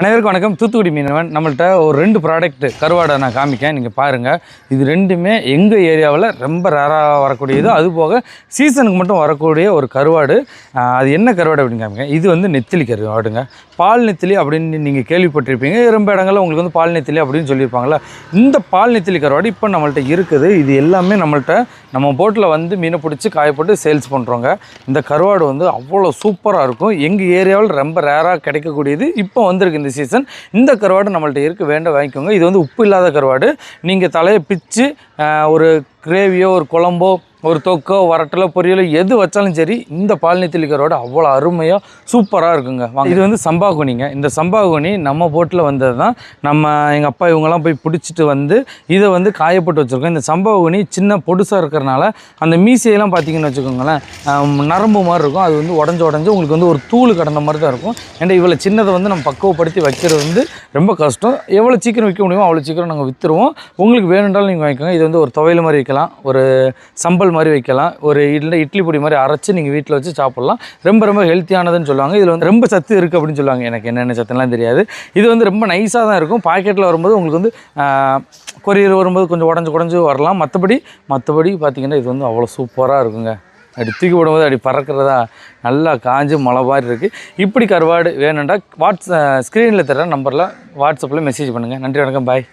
அனைவருக்கும் வணக்கம். தூத்துக்குடி மீனவன். நம்மள்ட்ட ஒரு ரெண்டு ப்ராடக்ட் கருவாடை நான் காமிக்கேன். நீங்கள் பாருங்கள் இது ரெண்டுமே எங்கள் ஏரியாவில் ரொம்ப ரேராக வரக்கூடியது. அது போக சீசனுக்கு மட்டும் வரக்கூடிய ஒரு கருவாடு. அது என்ன கருவாடு அப்படின்னு காமிக்கேன். இது வந்து நெத்திலி கருவாடுங்க. பால் நெத்திலி அப்படின்னு நீங்கள் கேள்விப்பட்டிருப்பீங்க. ரொம்ப இடங்கள்ல உங்களுக்கு வந்து பால் நெத்திலி அப்படின்னு சொல்லியிருப்பாங்களா இந்த பால் நெத்திலி கருவாடு இப்போ நம்மள்ட்ட இருக்குது. இது எல்லாமே நம்மள்ட்ட நம்ம போட்டில் வந்து மீனை பிடிச்சி காயப்போட்டு சேல்ஸ் பண்ணுறோங்க இந்த கருவாடு வந்து அவ்வளோ சூப்பராக இருக்கும். எங்கள் ஏரியாவில் ரொம்ப ரேராக கிடைக்கக்கூடியது. இப்போ வந்திருக்கு இந்த சீசன் இந்த கருவாடு நம்மள்ட்ட இருக்கு. வேண்ட வாங்கிக்கோங்க. இது வந்து உப்பு இல்லாத கருவாடு. நீங்கள் தலையை பிச்சு ஒரு கிரேவியோ ஒரு குழம்போ ஒரு தொக்கோ வரட்டலோ பொரியலோ எது வச்சாலும் சரி இந்த பாலினித்திலிக்கரோட அவ்வளோ அருமையாக சூப்பராக இருக்குங்க. வாங்க. இது வந்து சம்பாகுனிங்க. இந்த சம்பாகுனி நம்ம போட்டில் வந்தது தான் நம்ம எங்கள் அப்பா இவங்கெல்லாம் போய் பிடிச்சிட்டு வந்து இதை வந்து காயப்பட்டு வச்சுருக்கோம். இந்த சம்பாகுனி சின்ன பொடுசாக இருக்கிறனால அந்த மீசையெல்லாம் பார்த்தீங்கன்னு வச்சுக்கோங்களேன் நரம்பு மாதிரி இருக்கும். அது வந்து உடஞ்சு உடஞ்சு உங்களுக்கு வந்து ஒரு தூள் கடந்த மாதிரி தான் இருக்கும். ஏன்னா இவ்வளோ சின்னதை வந்து நம்ம பக்குவப்படுத்தி வைக்கிறது வந்து ரொம்ப கஷ்டம். எவ்வளோ சீக்கிரம் விற்க முடியுமோ அவ்வளோ சீக்கிரம் நாங்கள் விற்றுருவோம் உங்களுக்கு வேணுன்றாலும் நீங்கள் வாங்கிக்கோங்க. இது வந்து ஒரு துவையல் மாதிரி வைக்கலாம். ஒரு சம்பல் மாதிரி வைக்கலாம் ஒரு இட்லி இட்லி பொடி மாதிரி அரைச்சி நீங்கள் வீட்டில் வச்சு சாப்பிட்லாம். ரொம்ப ரொம்ப ஹெல்த்தியானதுன்னு சொல்லுவாங்க. இதில் வந்து ரொம்ப சத்து இருக்குது அப்படின்னு சொல்லுவாங்க. எனக்கு என்னென்ன சத்துலாம் தெரியாது. இது வந்து ரொம்ப நைஸாக தான் இருக்கும். பாக்கெட்டில் வரும்போது உங்களுக்கு வந்து கொரியர் வரும்போது கொஞ்சம் உடஞ்சு குடஞ்சு வரலாம். மற்றபடி மற்றபடி பார்த்தீங்கன்னா இது வந்து அவ்வளோ சூப்பராக இருக்குங்க. அப்படி தூக்கி போடும்போது அப்படி பறக்கிறதா நல்லா காஞ்சு மழை மாதிரி இருக்குது இப்படி கருவாடு வேணும்டா வாட்ஸ் ஸ்க்ரீனில் தர நம்பரில் வாட்ஸ்அப்பில் மெசேஜ் பண்ணுங்கள் நன்றி வணக்கம். பாய்